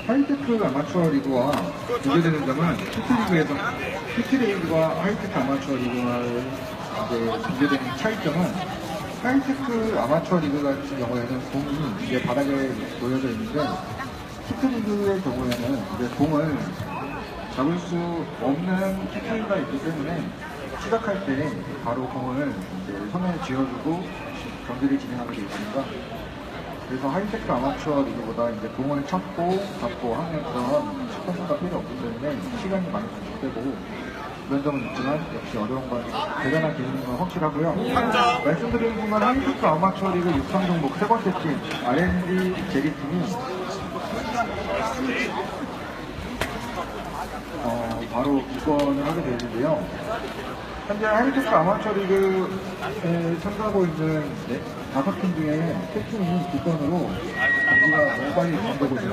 하이테크 아마추어 리그와 비교되는 점은 히트리그에서 히트리그와 하이테크 아마추어 리그와의 이제 비교되는 차이점은 하이테크 아마추어 리그 같은 경우에는 공이 이제 바닥에 놓여져 있는데 히트리그의 경우에는 이제 공을 잡을 수 없는 키트가 있기 때문에 시작할 때 바로 공을 이제 손에 쥐어주고 경기를 진행하게 되어 있습니다. 그래서 하이테크 아마추어 리그보다 이제 공을 찾고 잡고 하는 그런 시간수가 필요 없기 때문에 시간이 많이 단축되고 그런 점은 있지만 역시 어려운 건 대단한 기능인 건 확실하고요. 말씀드린 순간 하이테크 아마추어 리그 6상 종목 세 번째 팀 R&D 제리팀이 어, 바로 입건을 하게 되는데요. 현재 하이테크 아마추어 리그에 참가하고 있는 네, 다섯 팀 중에 세 팀이 뒷건으로 경기가 너무 빨리 있습니다.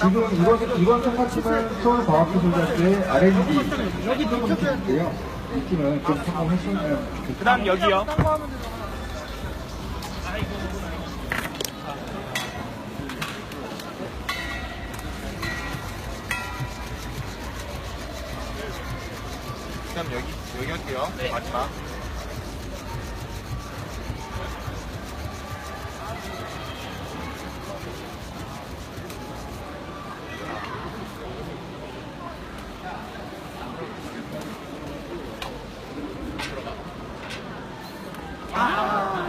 지금 이번, 이번 참가팀은 서울과학기술대학교의 R&D 팀인데요. 이 팀은 좀 성공했으면 좋겠습니다. 그 다음 여기요. 그 다음 여기, 여기 할게요. 마지막.